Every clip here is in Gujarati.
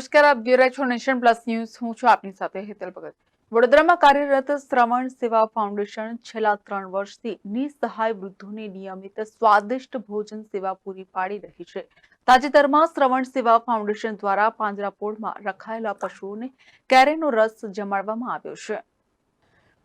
નમસ્કાર, આપ જોઈ રહ્યા છો નેશન પ્લસ ન્યૂઝ. હું છું આપની સાથે હેતલ ભગત. વડોદરામાં કાર્યરત શ્રવણ સેવા ફાઉન્ડેશન છેલ્લા ત્રણ વર્ષથી નિસહાય વૃદ્ધોને નિયમિત સ્વાદિષ્ટ ભોજન સેવા પૂરી પાડી રહી છે. તાજેતરમાં શ્રવણ સેવા ફાઉન્ડેશન દ્વારા પાંજરાપોળમાં રખાયેલા પશુઓને કેરેનો રસ જમાડવામાં આવ્યો છે.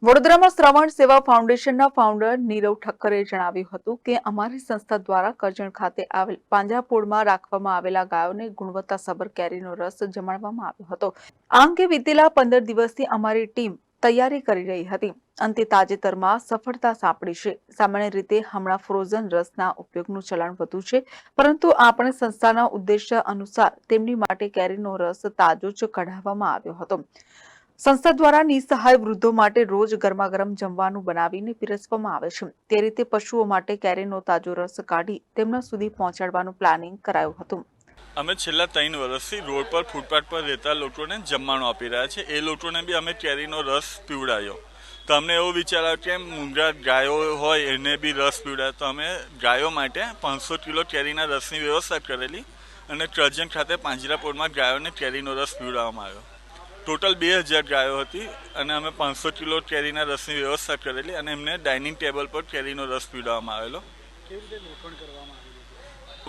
વડોદરામાં શ્રવણ સેવા ફાઉન્ડેશનના ફાઉન્ડર નીરવ ઠક્કરે જણાવ્યું હતું કે અમારી સંસ્થા દ્વારા કરજણ ખાતે આવેલ પાંજરાપોળમાં રાખવામાં આવેલા ગાયોને ગુણવત્તાસભર કેરીનો રસ જમાડવામાં આવ્યો હતો. આ અંગે વીતેલા પંદર દિવસથી અમારી ટીમ તૈયારી કરી રહી હતી. અંતે તાજેતરમાં સફળતા સાંપડી છે. સામાન્ય રીતે હમણાં ફ્રોઝન રસના ઉપયોગનું ચલણ વધુ છે, પરંતુ આપણે સંસ્થાના ઉદ્દેશ્ય અનુસાર તેમની માટે કેરીનો રસ તાજો જ કઢાવવામાં આવ્યો હતો. સંસ્થા દ્વારા નિસહાય વૃદ્ધો માટે રોજ ગરમાગરમ જમવાનું બનાવીને પીરસવામાં આવે છે. તે રીતે પશુઓ માટે કેરીનો તાજો રસ કાઢી તેમના સુધી પહોંચાડવાનું પ્લાનિંગ કરાયું હતું. અમે છેલ્લા ત્રણ વર્ષથી રોડ પર, ફૂટપાથ પર રહેતા લોકોને જમવાનું આપી રહ્યા છે એ લોકોને બી અમે કેરીનો રસ પીવડાવ્યો તો અમને એવો વિચાર આવ્યો કે મૂંગા ગાયો હોય એને બી રસ પીવડાયો. તો અમે ગાયો માટે પાંચસો કિલો કેરીના રસની વ્યવસ્થા કરેલી અને કરજણ ખાતે પાંજરાપોળમાં ગાયોને કેરીનો રસ પીવડાવવામાં આવ્યો. ટોટલ બે હજાર ગાયો હતી અને અમે પાંચસો કિલો કેરીના રસની વ્યવસ્થા કરેલી અને એમને ડાઇનિંગ ટેબલ પર કેરીનો રસ પીવડાવવામાં આવેલો.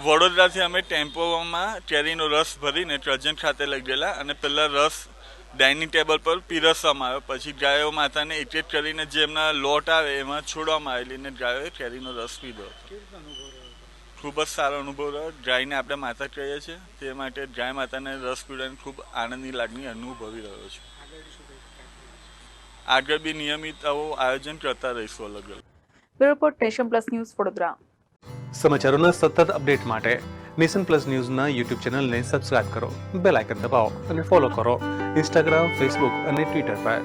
વડોદરાથી અમે ટેમ્પોમાં કેરીનો રસ ભરીને ટ્રજન ખાતે લઈ ગયેલા અને પહેલાં રસ ડાઇનિંગ ટેબલ પર પીરસવામાં આવ્યો. પછી ગાયો માતાને એક એક કરીને જે એમના લોટ આવે એમાં છોડવામાં આવેલી ને ગાયોએ કેરીનો રસ પીધો ખૂબ જ સારો અનુભવ રહ્યો. ગાયને આપણે માતા કહીએ છીએ. તે માટે ગાય માતાને રસ પીડાને ખૂબ આનંદની લાગણી અનુભવી રહ્યો છું. આગળ બી નિયમિત આવું આયોજન કરતા રહીશું અલગ અલગ. Report nation plus news Vadodara. સમાચારોના સતત અપડેટ માટે નેશન પ્લસ ન્યૂઝના યુટ્યુબ ચેનલને સબસ્ક્રાઇબ કરો બેલ આઇકન દબાવો અને ફોલો કરો ઇન્સ્ટાગ્રામ ફેસબુક અને ટ્વિટર પર.